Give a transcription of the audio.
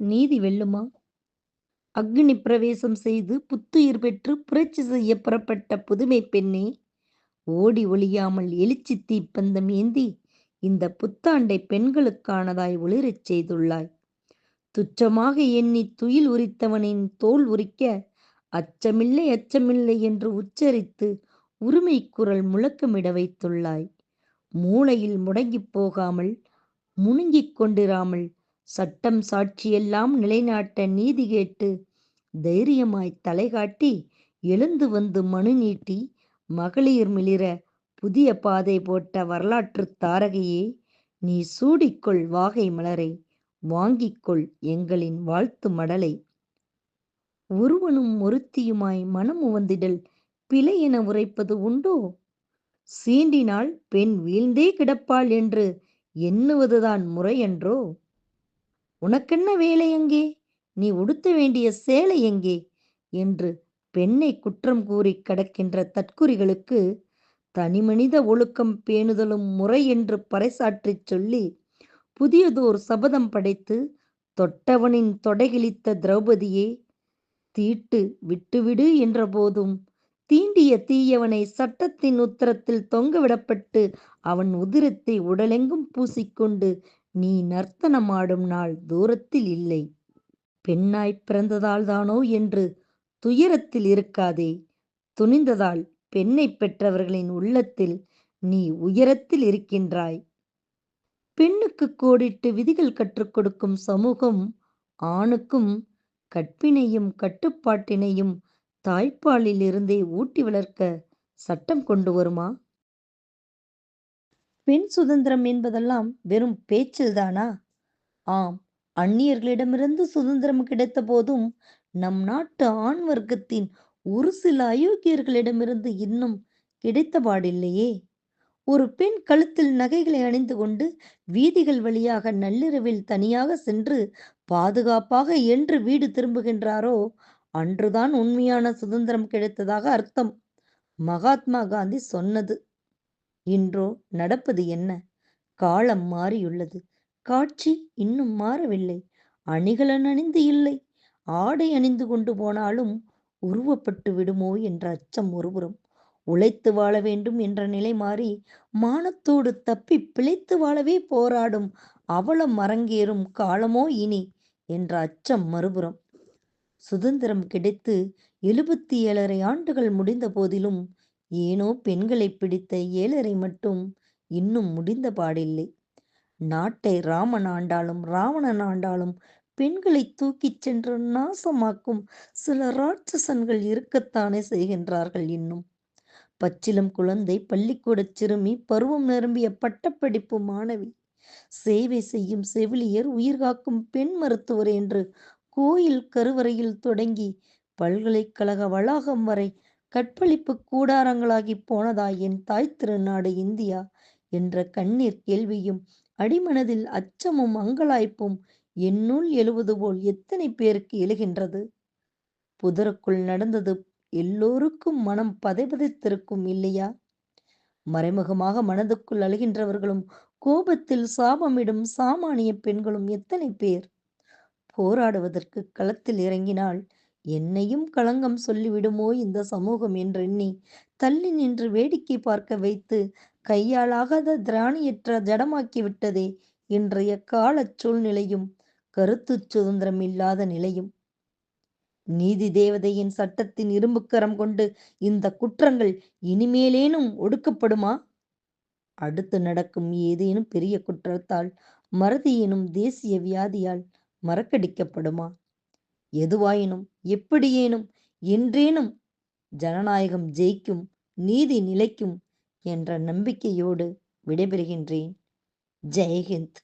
நீதி வெல்லுமா? அக்னி பிரவேசம் செய்து புத்துயிர் பெற்று புரட்சி செய்ய புறப்பட்ட புதுமை பெண்ணே ஓடி ஒளியாமல் எழுச்சி தீப்பந்தம் ஏந்தி இந்த புத்தாண்டை பெண்களுக்கானதாய் ஒளிரச் செய்துள்ளாய். துச்சமாக எண்ணி துயில் உரித்தவனின் தோல் உரிக்க அச்சமில்லை அச்சமில்லை என்று உச்சரித்து உரிமை குரல் முழக்கமிட வைத்துள்ளாய். மூளையில் முடங்கிப் போகாமல் முணுங்கிக் கொண்டிராமல் சட்டம் சாட்சியெல்லாம் நிலைநாட்ட நீதி கேட்டு தைரியமாய் தலைகாட்டி எழுந்து வந்து மனு நீட்டி மகளிர் மிளிர புதிய பாதை போட்ட வரலாற்றுத் தாரகையே நீ சூடிக்கொள் வாகை மலரை வாங்கிக்கொள் எங்களின் வாழ்த்து மடலை. ஒருவனும் ஒருத்தியுமாய் மனம் உவந்திடல் பிழை என உரைப்பது உண்டோ? சீண்டினால் பெண் வீழ்ந்தே கிடப்பாள் என்று எண்ணுவதுதான் முறையன்றோ? உனக்கென்ன வேலை எங்கே? நீ உடுத்த வேண்டிய சேலை எங்கே? என்று பெண்ணை குற்றம் கூறி கடக்கின்ற தற்குறிகளுக்கு தனிமனித ஒழுக்கம் பேணுதலும் முறை என்று பறைசாற்றிச் சொல்லி புதியதோர் சபதம் படைத்து தொட்டவனின் தொடைகிழித்த திரௌபதியே தீட்டு விட்டுவிடு என்ற போதும் தீண்டிய தீயவனை சட்டத்தின் உத்தரத்தில் தொங்கவிடப்பட்டு அவன் உதிரத்தை உடலெங்கும் பூசிக்கொண்டு நீ நர்த்தனமாடும் நாள் தூரத்தில் இல்லை. பெண்ணாய் பிறந்ததால்தானோ என்று துயரத்தில் இருக்காதே. துணிந்ததால் பெண்ணை பெற்றவர்களின் உள்ளத்தில் நீ உயரத்தில் இருக்கின்றாய். பெண்ணுக்கு கோடிட்டு விதிகள் கற்றுக் கொடுக்கும் சமூகம் ஆணுக்கும் கற்பினையும் கட்டுப்பாட்டினையும் தாய்ப்பாலில் இருந்தே ஊட்டி வளர்க்க சட்டம் கொண்டு வருமா? பெண் சுதந்திரம் என்பதெல்லாம் வெறும் பேச்சில்தானா ஆம் அந்நியர்களிடமிருந்து சுதந்திரம் கிடைத்த போதும் நம் நாட்டு ஆண் வர்க்கத்தின் ஒரு சில அயோக்கியர்களிடமிருந்து இன்னும் கிடைத்த பாடில்லையே ஒரு பெண் கழுத்தில் நகைகளை அணிந்து கொண்டு வீதிகள் வழியாக நள்ளிரவில் தனியாக சென்று பாதுகாப்பாக என்று வீடு திரும்புகின்றாரோ அன்றுதான் உண்மையான சுதந்திரம் கிடைத்ததாக அர்த்தம். மகாத்மா காந்தி சொன்னது. இன்றோ நடப்பது என்ன? காலம் மாறியுள்ளது. காட்சி இன்னும் மாறவில்லை. அணிகலன் அணிந்து இல்லை. ஆடை அணிந்து கொண்டு போனாலும் உருவப்பட்டு விடுமோ என்ற அச்சம் ஒருபுறம் உழைத்து வாழ வேண்டும் என்ற நிலை மாறி மானத்தோடு தப்பி பிழைத்து வாழவே போராடும் அவலம் மரங்கேறும் காலமோ இனி என்ற அச்சம் மறுபுறம் சுதந்திரம் கிடைத்து எழுபத்தி ஏழரை ஆண்டுகள் முடிந்த போதிலும் ஏனோ பெண்களை பிடித்த ஏழரை மட்டும் இன்னும் முடிந்த பாடில்லை. நாட்டை ராமன் ஆண்டாலும் ராவணன் ஆண்டாலும் பெண்களை தூக்கிச் சென்று நாசமாக்கும் சில ராட்சசன்கள் இருக்கத்தானே செய்கின்றார்கள் இன்னும். பச்சிலம் குழந்தை பள்ளிக்கூட சிறுமி பருவம் நிரம்பிய பட்டப்படிப்பு மாணவி சேவை செய்யும் செவிலியர் உயிர்காக்கும் பெண் மருத்துவர் என்று கோயில் கருவறையில் தொடங்கி பல்கலைக்கழக வளாகம் வரை கற்பழிப்பு கூடாரங்களாகி போனதா என் தாய் திருநாடு இந்தியா? என்ற கண்ணீர் கேள்வியும் அடிமனதில் அச்சமும் அங்கலாய்ப்பும் என்னுள் எழுவது போல் எத்தனை பேருக்கு எழுகின்றது? புதருக்குள் நடந்தது எல்லோருக்கும் மனம் பதைபதைத்திருக்கும் இல்லையா? மறைமுகமாக மனதுக்குள் அழுகின்றவர்களும் கோபத்தில் சாபமிடும் சாமானிய பெண்களும் எத்தனை பேர்? போராடுவதற்கு களத்தில் இறங்கினால் என்னையும் களங்கம் சொல்லிவிடுமோ இந்த சமூகம் என்றெண்ணி தள்ளி நின்று வேடிக்கை பார்க்க வைத்து கையாலாகாத திராணியற்ற ஜடமாக்கி விட்டதே இன்றைய காலச் சூழ்நிலையும் கருத்துச் சுதந்திரம் இல்லாத நிலையும். நீதி தேவதையின் சட்டத்தின் இரும்புக்கரம் கொண்டு இந்த குற்றங்கள் இனிமேலேனும் ஒடுக்கப்படுமா? அடுத்து நடக்கும் ஏதேனும் பெரிய குற்றத்தால் மறதி எனும் தேசிய வியாதியால் மறக்கடிக்கப்படுமா? எதுவாயினும் எப்படியேனும் என்றேனும் ஜனநாயகம் ஜெயிக்கும் நீதி நிலைக்கும் என்ற நம்பிக்கையோடு விடைபெறுகின்றேன். ஜெய்ஹிந்த்.